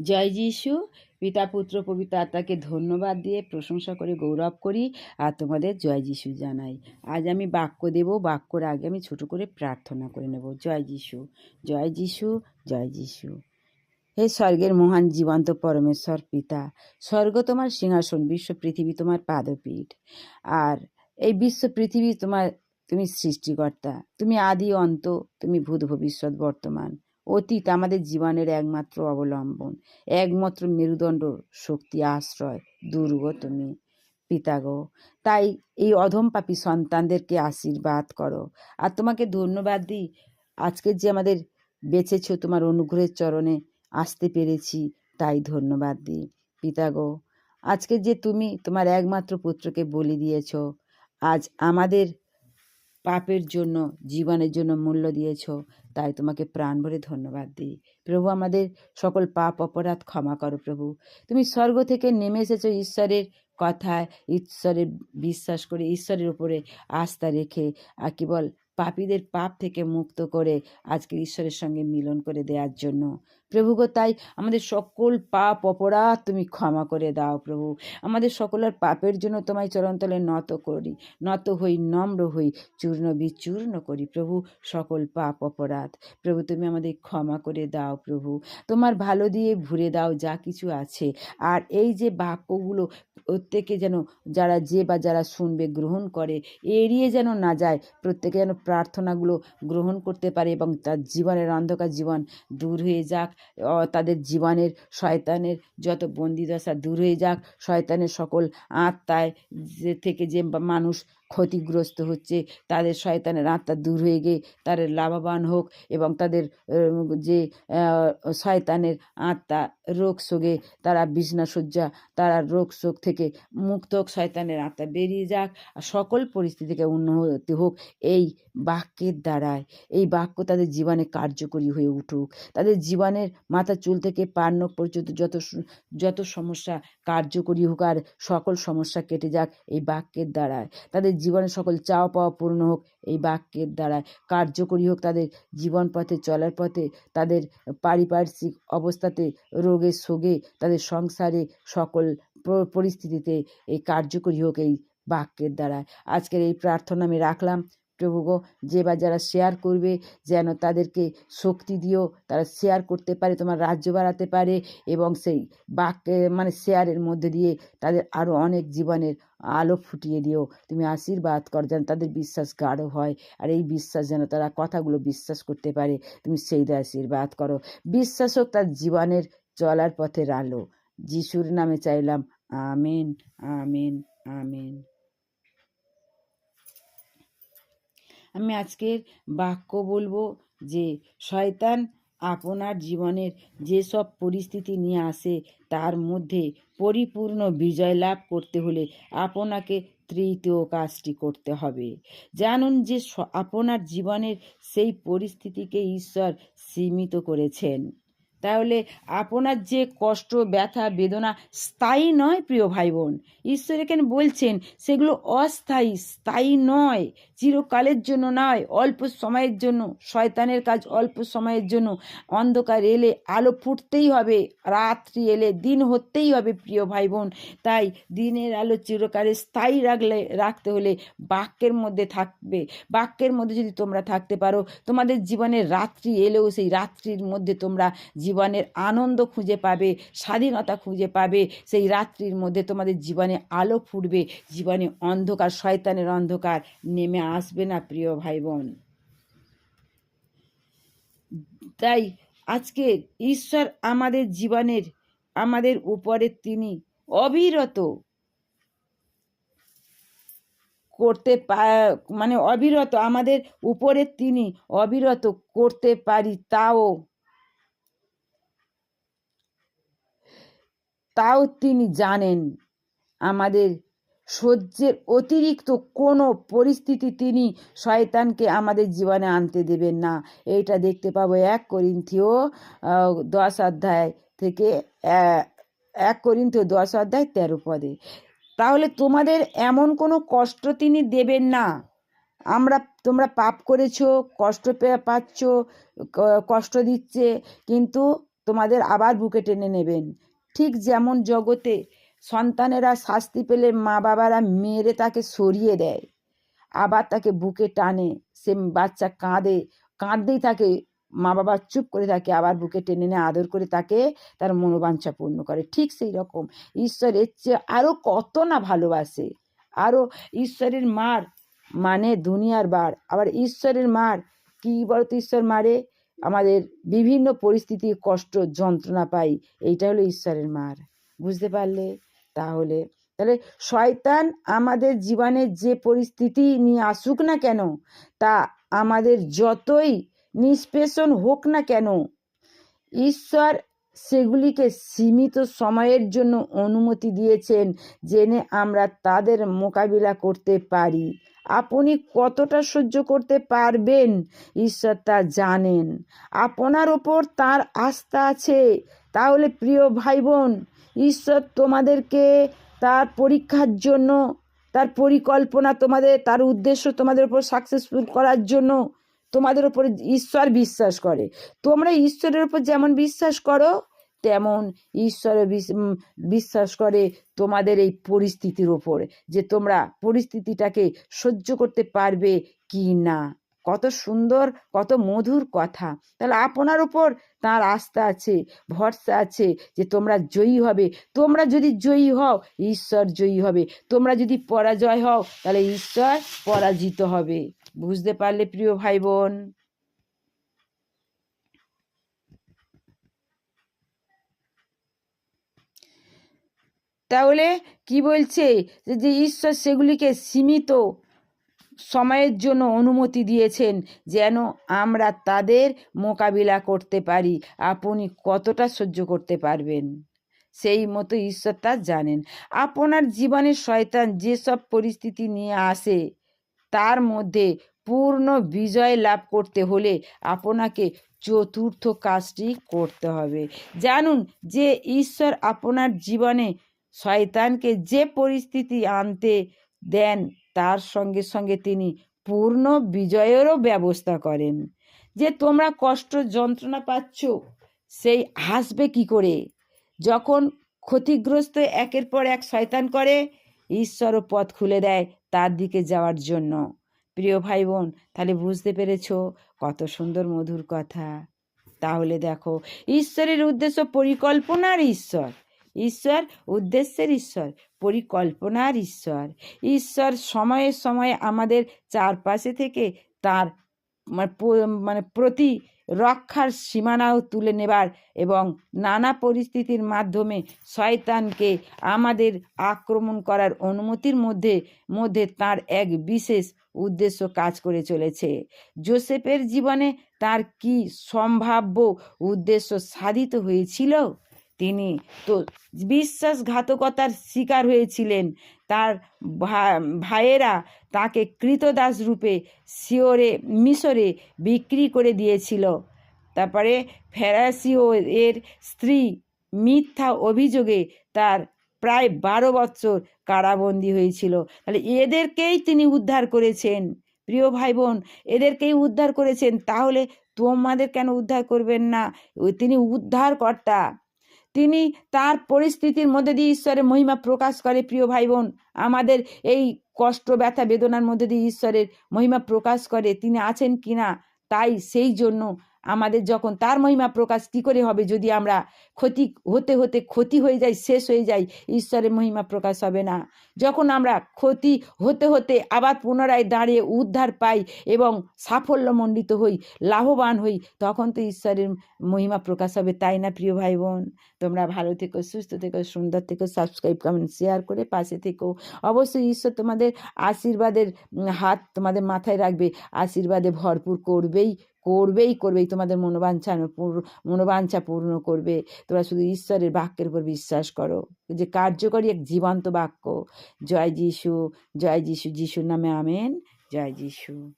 জয় যিশু। পিতা, পুত্র, পবিত্র আত্মাকে ধন্যবাদ দিয়ে প্রশংসা করে, গৌরব করি আর তোমাদের জয় যিশু জানাই। আজ আমি বাক্য দেব, বাক্যর আগে আমি ছোট করে প্রার্থনা করে নেব। জয় যিশু জয় যিশু জয় যিশু। হে স্বর্গের মহান জীবন্ত পরমেশ্বর পিতা, স্বর্গ তোমার সিংহাসন, বিশ্ব পৃথিবী তোমার পাদপীঠ। আর এই বিশ্ব পৃথিবী তোমার, তুমি সৃষ্টিকর্তা। তুমি আদি, অন্ত, তুমি ভূত ভবিষ্যৎ বর্তমান। অতীত আমাদের জীবনের একমাত্র অবলম্বন, একমাত্র মেরুদণ্ড শক্তি, আশ্রয়, দুর্গ তুমি পিতাগো তাই এই অধম পাপী সন্তানদেরকে আশীর্বাদ করো। আর তোমাকে ধন্যবাদ দিই, আজকে যে আমাদের বেঁচেছো তোমার অনুগ্রহের চরণে আসতে পেরেছি, তাই ধন্যবাদ দিই পিতাগো আজকে যে তুমি তোমার একমাত্র পুত্রকে বলি দিয়েছ, আজ আমাদের পাপের জন্য, জীবনের জন্য মূল্য দিয়েছ, তাই তোমাকে প্রাণ ভরে ধন্যবাদ দিই। প্রভু, আমাদের সকল পাপ, অপরাধ ক্ষমা করো প্রভু। তুমি স্বর্গ থেকে নেমে এসেছ ঈশ্বরের কথায়, ঈশ্বরের বিশ্বাস করে, ঈশ্বরের উপরে আস্থা রেখে, আর কেবল পাপীদের পাপ থেকে মুক্ত করে আজকে ঈশ্বরের সঙ্গে মিলন করে দেওয়ার জন্য। প্রভু তাই আমাদের সকল পাপ, অপরাধ তুমি ক্ষমা করে দাও প্রভু। আমাদের সকলের পাপের জন্য তোমায় চরণতলে নত করি, নত হই, নম্র হই, চূর্ণ বিচূর্ণ করি প্রভু, সকল পাপ, অপরাধ। প্রভু, তুমি আমাদের ক্ষমা করে দাও প্রভু। তোমার ভালো দিয়ে ভরে দাও যা কিছু আছে। আর এই যে বাক্যগুলো প্রত্যেকে যেন, যারা যে বা যারা শুনবে, গ্রহণ করে, এড়িয়ে যেন না যায়, প্রত্যেকে যেন প্রার্থনাগুলো গ্রহণ করতে পারে এবং তার জীবনের অন্ধকার জীবন দূর হয়ে যাক। তাদের জীবনের শয়তানের যত বন্দিদশা দূর হয়ে যাক, শয়তানের সকল আত্মায় থেকে যে মানুষ ক্ষতিগ্রস্ত হচ্ছে, তাদের শয়তানের আত্মা দূর হয়ে গিয়ে তাদের লাভবান হোক এবং তাদের যে শয়তানের আত্মা রোগ শোকে তারা বিছনাসজ্জা তারা রোগ শোক থেকে মুক্ত হোক, শয়তানের আত্মা বেরিয়ে যাক আর সকল পরিস্থিতি থেকে উন্নতি হোক, এই বাক্যের দ্বারায় এই বাক্য তাদের জীবনে কার্যকরী হয়ে উঠুক। তাদের জীবনের মাথা চুল থেকে পার নখ পর্যন্ত যত যত সমস্যা কার্যকরী হোক আর সকল সমস্যা কেটে যাক, এই বাক্যের দ্বারায় তাদের জীবনের সকল চাওয়া পাওয়া পূর্ণ হোক এই বাক্যের দ্বারা। কার্যকরী হোক তাদের জীবন পথে চলার পথে, তাদের পারিপার্শ্বিক অবস্থাতে, রোগে, শোগে, তাদের সংসারে সকল পরিস্থিতিতে এই কার্যকরী হোক এই বাক্যের দ্বারা। আজকের এই প্রার্থনা আমি রাখলাম। প্রভু যে বা যারা শেয়ার করবে, যেন তাদেরকে শক্তি দিও, তারা শেয়ার করতে পারে, তোমার রাজ্য বাড়াতে পারে এবং সেই বাক্যে মানে শেয়ারের মধ্যে দিয়ে তাদের আরও অনেক জীবনের আলো ফুটিয়ে দিও। তুমি আশীর্বাদ কর যেন তাদের বিশ্বাস গাঢ় হয় আর এই বিশ্বাস যেন তারা কথাগুলো বিশ্বাস করতে পারে। তুমি সেই আশীর্বাদ করো। বিশ্বাস হোক তার জীবনের চলার পথের আলো। যিশুর নামে চাইলাম, আমেন আমেন আমেন। আমি আজকের বাক্য বলব যে, শয়তান আপনার জীবনের যেসব পরিস্থিতি নিয়ে আসে, তার মধ্যে পরিপূর্ণ বিজয় লাভ করতে হলে আপনাকে তৃতীয় কাজটি করতে হবে। জানুন যে আপনার জীবনের সেই পরিস্থিতিকে ঈশ্বর সীমিত করেছেন। তাহলে আপনার যে কষ্ট, ব্যথা, বেদনা, স্থায়ী নয়, প্রিয় ভাই বোন ঈশ্বর এখানে বলছেন, সেগুলো অস্থায়ী, স্থায়ী নয়, চিরকালের জন্য নয়, অল্প সময়ের জন্য। শয়তানের কাজ অল্প সময়ের জন্য। অন্ধকার এলে আলো ফুটতেই হবে, রাত্রি এলে দিন হতেই হবে, প্রিয় ভাই বোন তাই দিনের আলো চিরকালে স্থায়ী রাখলে, রাখতে হলে বাক্যের মধ্যে থাকবে। বাক্যের মধ্যে যদি তোমরা থাকতে পারো, তোমাদের জীবনের রাত্রি এলেও সেই রাত্রির মধ্যে তোমরা জীবনের আনন্দ খুঁজে পাবে, স্বাধীনতা খুঁজে পাবে। সেই রাত্রির মধ্যে তোমাদের জীবনে আলো ফুটবে, জীবনে অন্ধকার, শয়তানের অন্ধকার নেমে আসবে না, প্রিয় ভাই বোন তাই আজকে ঈশ্বর আমাদের জীবনের, আমাদের উপরে তিনি অবিরত করতে মানে অবিরত আমাদের উপরে তিনি অবিরত করতে পারি, তাও তাও তিনি জানেন, আমাদের সহ্যের অতিরিক্ত কোনো পরিস্থিতি তিনি শয়তানকে আমাদের জীবনে আনতে দেবেন না। এইটা দেখতে পাবো এক করিন্থিও দশ অধ্যায় থেকে এক করিন্থিও দশ অধ্যায় তেরো পদে। তাহলে তোমাদের এমন কোনো কষ্ট তিনি দেবেন না। আমরা, তোমরা পাপ করেছ, কষ্ট পাচ্ছ কষ্ট দিচ্ছে, কিন্তু তোমাদের আবার বুকে টেনে নেবেন। ঠিক যেমন জগতে সন্তানেরা শাস্তি পেলে মা বাবারা মেরে তাকে সরিয়ে দেয়। আবার তাকে বুকে টানে, সে বাচ্চা কাঁদে, কাঁদতেই থাকে মা বাবা চুপ করে থাকে, আবার বুকে টেনে নিয়ে, আদর করে তাকে তার মনোবাঞ্ছা পূর্ণ করে। ঠিক সেই রকম ঈশ্বরের চেয়ে আরও কত না ভালোবাসে। আরও ঈশ্বরের মার মানে দুনিয়ার বার। আবার ঈশ্বরের মার, কী বলতো, ঈশ্বর মারে? আমাদের বিভিন্ন পরিস্থিতি, কষ্ট, যন্ত্রণা পাই এইটা হলো ঈশ্বরের মার। বুঝতে পারলে? তাহলে তাহলে শয়তান আমাদের জীবনে যে পরিস্থিতি নিয়ে আসুক না কেন, তা আমাদের যতই নিষ্পেষণ হোক না কেন, ঈশ্বর সেগুলিকে সীমিত সময়ের জন্য অনুমতি দিয়েছেন জেনে আমরা তাদের মোকাবিলা করতে পারি। আপনি কতটা সহ্য করতে পারবেন? ঈশ্বর তা জানেন। আপনার ওপর তার আস্থা আছে। তাহলে প্রিয় ভাই বোন ঈশ্বর তোমাদেরকে তার পরীক্ষার জন্য, তার পরিকল্পনা তোমাদের, তার উদ্দেশ্য তোমাদের উপর সাকসেসফুল করার জন্য তোমাদের ওপর ঈশ্বর বিশ্বাস করে। তোমরা ঈশ্বরের উপর যেমন বিশ্বাস করো, তেমন ঈশ্বরে বিশ্বাস করে তোমাদের এই পরিস্থিতির ওপর যে তোমরা পরিস্থিতিটাকে সহ্য করতে পারবে কি না। কত সুন্দর, কত মধুর কথা। তাহলে আপনার উপর তার আস্থা আছে, ভরসা আছে যে তোমরা জয়ী হবে। তোমরা যদি জয়ী হও, ঈশ্বর জয়ী হবে। তোমরা যদি পরাজয় হও, তাহলে ঈশ্বর পরাজিত হবে। বুঝতে পারলে প্রিয় ভাই বোন তাহলে কি বলছে? যে ঈশ্বর সেগুলিকে সীমিত সময়ের জন্য অনুমতি দিয়েছেন যেন আমরা তাদের মোকাবিলা করতে পারি। আপনি কতটা সহ্য করতে পারবেন? সেই মতো ঈশ্বর তা জানেন। আপনার জীবনের শয়তান যেসব পরিস্থিতি নিয়ে আসে, তার মধ্যে পূর্ণ বিজয় লাভ করতে হলে আপনাকে চতুর্থ কাজটি করতে হবে। জানুন যে ঈশ্বর আপনার জীবনে শয়তানকে যে পরিস্থিতি আনতে দেন তার সঙ্গে সঙ্গে তিনি পূর্ণ বিজয়েরও ব্যবস্থা করেন। যে তোমরা কষ্ট যন্ত্রণা পাচ্ছ, সেই হাসবে কি করে? যখন ক্ষতিগ্রস্ত একের পর এক শয়তান করে, ঈশ্বরও পথ খুলে দেয় তার দিকে যাওয়ার জন্য। প্রিয় ভাই বোন তাহলে বুঝতে পেরেছ কত সুন্দর মধুর কথা। তাহলে দেখো, ঈশ্বরের উদ্দেশ্য পরিকল্পনার ঈশ্বর। ঈশ্বর, উদ্দেশ্যের ঈশ্বর, পরিকল্পনার ঈশ্বর। ঈশ্বর সময়ে সময়ে আমাদের চারপাশে থেকে তার মানে প্রতি রক্ষার সীমানাও তুলে নেবার এবং নানা পরিস্থিতির মাধ্যমে শয়তানকে আমাদের আক্রমণ করার অনুমতির মধ্যে মধ্যে তার এক বিশেষ উদ্দেশ্য কাজ করে চলেছে। জোসেফের জীবনে তার কি সম্ভাব্য উদ্দেশ্য সাধিত হয়েছিল? তিনি তো বিশ্বাসঘাতকতার শিকার হয়েছিলেন। তার ভাইয়েরা তাকে কৃতদাস রূপে শিওরে মিশরে বিক্রি করে দিয়েছিল। তারপরে ফেরাসিও এর স্ত্রী মিথ্যা অভিযোগে তার প্রায় বারো বছর কারাবন্দি হয়েছিল। তাহলে এদেরকেই তিনি উদ্ধার করেছেন। প্রিয় ভাই বোন এদেরকেই উদ্ধার করেছেন। তাহলে তোমাদের কেন উদ্ধার করবেন না? তিনি উদ্ধারকর্তা। তিনি তার পরিস্থিতির মধ্যে দিয়ে ঈশ্বরের মহিমা প্রকাশ করে, প্রিয় ভাই বোন আমাদের এই কষ্ট, ব্যথা, বেদনার মধ্যে দিয়ে ঈশ্বরের মহিমা প্রকাশ করে, তিনি আছেন কিনা, তাই সেই জন্য আমাদের যখন তার মহিমা প্রকাশ কী করে হবে যদি আমরা ক্ষতি হতে হতে ক্ষতি হয়ে যাই, শেষ হয়ে যাই, ঈশ্বরের মহিমা প্রকাশ হবে না। যখন আমরা ক্ষতি হতে হতে আবার পুনরায় দাঁড়িয়ে উদ্ধার পাই এবং সাফল্যমণ্ডিত হই, লাভবান হই, তখন তো ঈশ্বরের মহিমা প্রকাশ হবে, তাই না প্রিয় ভাই বোন তোমরা ভালো থেকো, সুস্থ থেকো, সুন্দর থেকো সাবস্ক্রাইব কমেন্ট শেয়ার করে পাশে থেকো। অবশ্যই ঈশ্বর তোমাদের আশীর্বাদের হাত তোমাদের মাথায় রাখবে, আশীর্বাদে ভরপুর করবেই। করবেই করবেই তোমাদের মনোবাঞ্ছা মনোবাঞ্ছা পূর্ণ করবে। তোমরা শুধু ঈশ্বরের বাক্যের উপর বিশ্বাস করো। যে কার্যকরী এক জীবন্ত বাক্য। জয় যিশু জয় যিশু, যিশুর নামে আমেন। জয় যিশু।